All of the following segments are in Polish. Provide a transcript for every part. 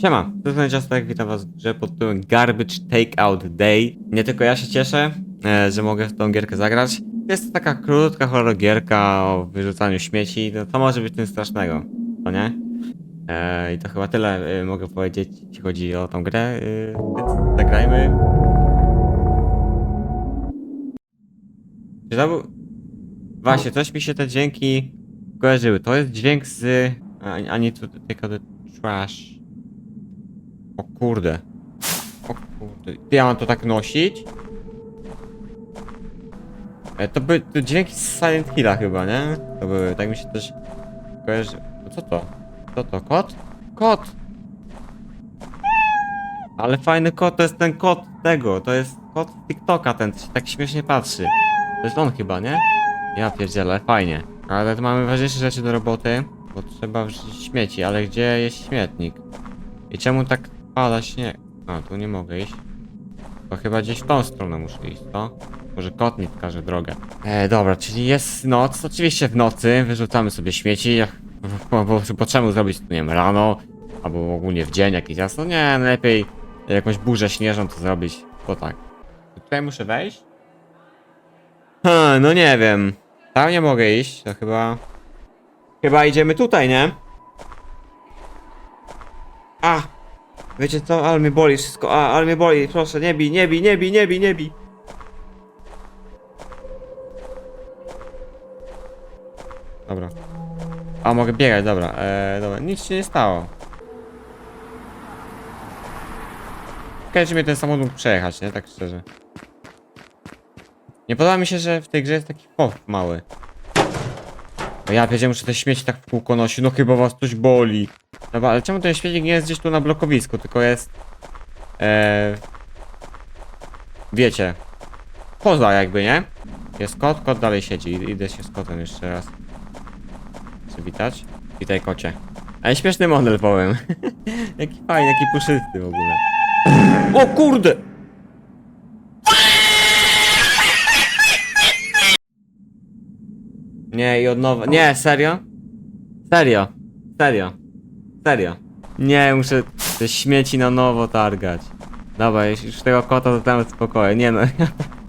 Siema, to jest Ciastek, witam was w grze pod tytułem Garbage Takeout Day. Nie tylko ja się cieszę, e, że mogę w tą gierkę zagrać. Jest to taka krótka horror gierka o wyrzucaniu śmieci, no to może być tym strasznego, to nie? E, I to chyba tyle e, mogę powiedzieć, jeśli chodzi o tą grę, e, więc zagrajmy. Czy to był... Właśnie, coś mi się te dźwięki kojarzyły. To jest dźwięk z... A, a nie to tylko the trash. O kurde. O kurde. Ja mam to tak nosić? E, to były to dźwięki z Silent Hilla chyba, nie? To były, tak mi się też kojarzy... No co to? Co to? Kot? Kot! Ale fajny kot, to jest ten kot tego, to jest kot TikToka, ten się tak śmiesznie patrzy. To jest on chyba, nie? Ja pierdzielę, fajnie. Ale tu mamy ważniejsze rzeczy do roboty, bo trzeba wrzucić śmieci, ale gdzie jest śmietnik? I czemu tak pada śnieg? A, tu nie mogę iść. To chyba gdzieś w tą stronę muszę iść, co? Może kot mi wskaże drogę. E, dobra, czyli jest noc. Oczywiście w nocy wyrzucamy sobie śmieci. jak- Bo, bo, bo czemu zrobić to, nie wiem, rano? Albo ogólnie w dzień jakiś jasno? Nie, najlepiej jakąś burzę śnieżną to zrobić, bo tak. Tutaj muszę wejść? Ha, no nie wiem. Tam nie mogę iść, to chyba... Chyba idziemy tutaj, nie? A! Wiecie co? Ale mnie boli wszystko. A, ale mnie boli. Proszę, nie bij, nie bij, nie bij, nie bij, nie bij. Dobra. A, mogę biegać, dobra. Eee, dobra, nic się nie stało. Ciekawe, mnie ten samochód mógł przejechać, nie? Tak szczerze. Nie podoba mi się, że w tej grze jest taki pop mały. No ja wiedziałem, że te śmieci tak w kółko nosi, no chyba was coś boli. Dobra, ale czemu ten śmietnik nie jest gdzieś tu na blokowisku, tylko jest... E, wiecie. Poza jakby, nie? Jest kot, kot dalej siedzi. Idę się z kotem jeszcze raz. Przywitać. Witaj kocie. Ale śmieszny model powiem. jaki fajny, jaki puszysty w ogóle. O kurde! Nie, i od nowa. Nie, serio? Serio. Serio. Serio. Nie, muszę te śmieci na nowo targać. Dobra, już tego kota to tam spokojnie. Nie no.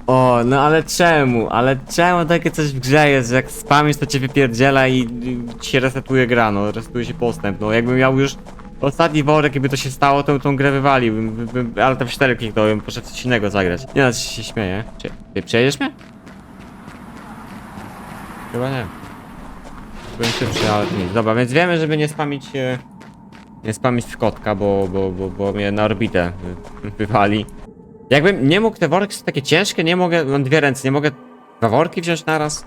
O, no ale czemu? Ale czemu takie coś w grze jest, że jak spamisz to cię wypierdziela i, ci się resetuje gra, no, resetuje się postęp, no jakbym miał już ostatni worek, jakby to się stało, to bym tą grę wywalił, ale w 4 kliknąłem, poszedł coś innego zagrać. Nie no, się śmieję. Czy, ty przejedziesz mnie? Chyba nie. Byłem szybszy, ale nic. Dobra, więc wiemy, żeby nie spamić e, nie spamić w kotka, bo, bo, bo, bo mnie na orbitę wy- wywali. Jakbym nie mógł, te worki są takie ciężkie, nie mogę, mam dwie ręce, nie mogę dwa worki wziąć naraz?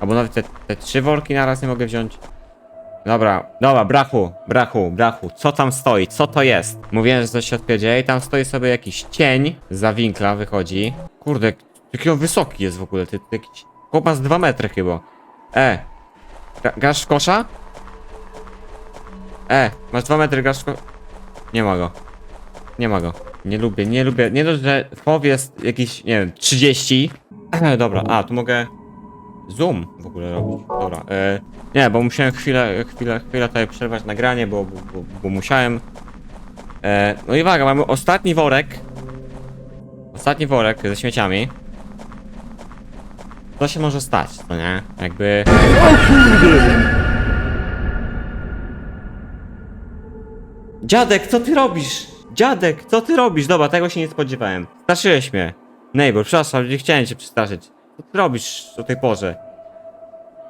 Albo nawet te, te trzy worki naraz nie mogę wziąć. Dobra, dobra, brachu, brachu, brachu, co tam stoi, co to jest? Mówiłem, że coś się odpierdzieje i tam stoi sobie jakiś cień, za winkla wychodzi. Kurde, jaki on wysoki jest w ogóle, ty, ty jakiś z dwa metry chyba. E, Ga- Grasz w kosza? E, masz dwa metry, grasz w ko... Nie ma go. Nie ma go. Nie lubię, nie lubię. Nie dość, że FOW jest jakiś, nie wiem, 30. Dobra, a, tu mogę zoom w ogóle robić. Dobra, e, nie, bo musiałem chwilę, chwilę, chwilę tutaj przerwać nagranie, bo, bo, bo, bo musiałem. E, no i uwaga, mamy ostatni worek. Ostatni worek ze śmieciami. Co się może stać, to nie? Jakby... Dziadek, co ty robisz? Dziadek, co ty robisz? Dobra, tego się nie spodziewałem. Straszyłeś mnie. Neighbor, przepraszam, nie chciałem cię przestraszyć. Co ty robisz o tej porze?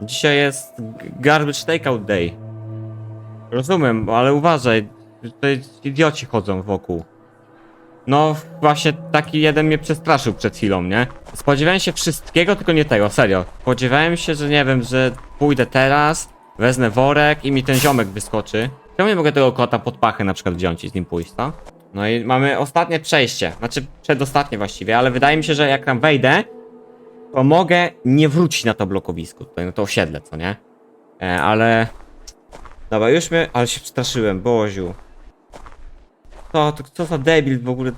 Dzisiaj jest garbage takeout day. Rozumiem, ale uważaj. Tutaj idioci chodzą wokół. No, właśnie taki jeden mnie przestraszył przed chwilą, nie? Spodziewałem się wszystkiego, tylko nie tego, serio. Spodziewałem się, że nie wiem, że pójdę teraz, wezmę worek i mi ten ziomek wyskoczy. Czemu nie mogę tego kota pod pachę na przykład wziąć i z nim pójść, co? No i mamy ostatnie przejście, znaczy przedostatnie właściwie, ale wydaje mi się, że jak tam wejdę, to mogę nie wrócić na to blokowisko, tutaj na to osiedle, co nie? E, ale... Dobra, już mnie... Ale się przestraszyłem, Boziu. To, to co za debil w ogóle.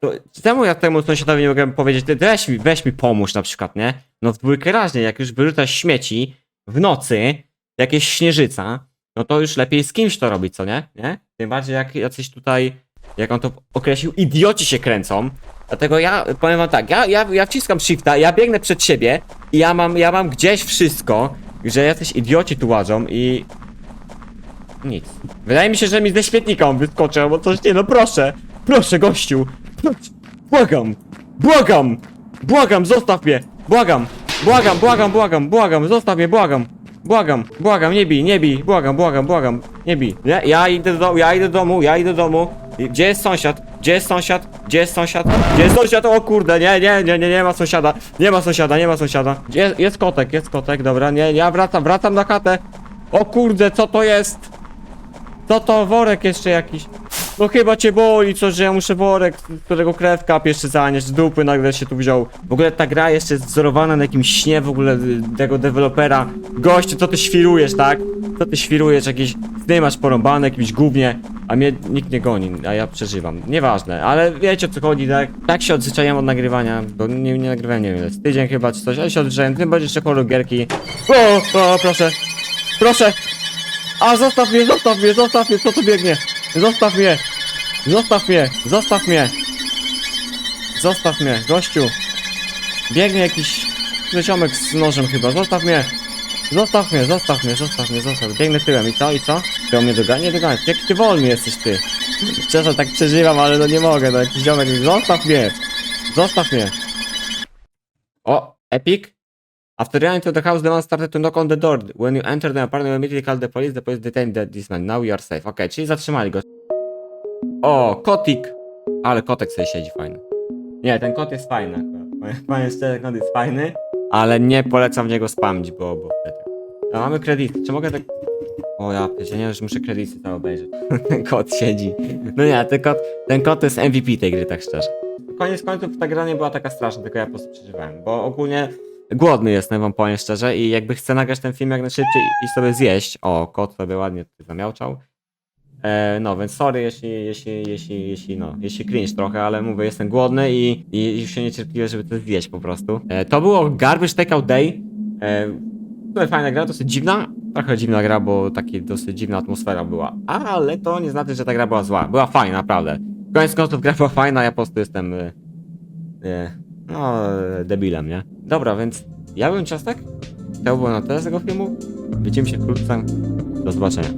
To, czemu ja temu sąsiadowi nie mogę powiedzieć, "Ty weź mi, weź mi pomóż na przykład, nie? No w dwójkę raźnie, jak już wyrzucasz śmieci w nocy, jakieś śnieżyca, no to już lepiej z kimś to robić, co nie? Nie? Tym bardziej jak jacyś tutaj, jak on to określił, idioci się kręcą. Dlatego ja powiem wam tak, ja, ja, ja wciskam shifta, ja biegnę przed siebie i ja mam, ja mam gdzieś wszystko, że jacyś idioci tu łażą i... Nic. Wydaje mi się, że mi ze świetnika on wyskoczy, albo coś, nie no proszę, proszę gościu, błagam, błagam, błagam, zostaw mnie, błagam, błagam, błagam, błagam, błagam, zostaw mnie, błagam, błagam, błagam, nie bij, nie bij, błagam, błagam, błagam, nie bij, nie, ja idę do domu, ja idę do domu, ja idę do domu, gdzie jest sąsiad, gdzie jest sąsiad, gdzie jest sąsiad, gdzie jest sąsiad, o kurde, nie, nie, nie, nie, nie ma sąsiada, nie ma sąsiada, nie ma sąsiada, Gdzie, jest kotek, jest kotek, dobra, nie, ja wracam, wracam na chatę, o kurde, co to jest? Co to worek jeszcze jakiś? No chyba cię boli coś, że ja muszę worek, którego krew kapie jeszcze zanieść, z dupy nagle się tu wziął. W ogóle ta gra jeszcze jest wzorowana na jakimś śnie w ogóle y, tego dewelopera. Gościu, co ty świrujesz, tak? Co ty świrujesz, jakieś sny masz porąbane, jakimś gównie, a mnie nikt nie goni, a ja przeżywam. Nieważne, ale wiecie o co chodzi, tak? Tak się odzwyczaiłem od nagrywania, bo nie, nie nagrywałem, nie wiem, tydzień chyba czy coś, ale się odzwyczaiłem, tym bardziej jeszcze horror gierki. O, o, proszę, proszę, a zostaw mnie, zostaw mnie, zostaw mnie, co tu biegnie? Zostaw mnie! Zostaw mnie, zostaw mnie! Zostaw mnie, gościu! Biegnie jakiś ziomek z nożem chyba, zostaw mnie! Zostaw mnie, zostaw mnie, zostaw mnie, zostaw. Biegnę tyłem i co, i co? Ty o mnie dogania? Dogania. Jak ty wolny jesteś ty? Czasem tak przeżywam, ale no nie mogę, no jakiś ziomek zostaw mnie! Zostaw mnie! O, Epic? After running to the house, the man started to knock on the door. When you enter the apartment, immediately call the police. The police detained the- this man. Now you are safe. Okej, czyli zatrzymali go. O, kotik! Ale kotek sobie siedzi fajny. Nie, ten kot jest fajny akurat. Powiem- szczerze, kot jest fajny, ale nie polecam w niego spamić, bo, bo. A mamy kredyty. Czy mogę tak... O ja pierdzie, nie, że muszę kredyty to obejrzeć. ten kot siedzi. No nie, ten kot, ten kot jest MVP tej gry, tak szczerze. Koniec końców ta gra nie była taka straszna, tylko ja po prostu przeżywałem, bo ogólnie głodny jestem, wam powiem szczerze, i jakby chcę nagrać ten film jak najszybciej i sobie zjeść. O, kot sobie ładnie tutaj zamiałczał. E, no, więc sorry, jeśli, jeśli, jeśli, jeśli, no, jeśli cringe trochę, ale mówię, jestem głodny i, i już się niecierpliwie, żeby to zjeść po prostu. E, to było Garbage Takeout Day. E, fajna gra, dosyć dziwna. Trochę dziwna gra, bo taki dosyć dziwna atmosfera była. Ale to nie znaczy, że ta gra była zła. Była fajna, naprawdę. Koniec końców gra była fajna, ja po prostu jestem... E, e, no, debilem, nie? Dobra, więc ja byłem Ciastek. To było na tyle z tego filmu. Widzimy się wkrótce. Do zobaczenia.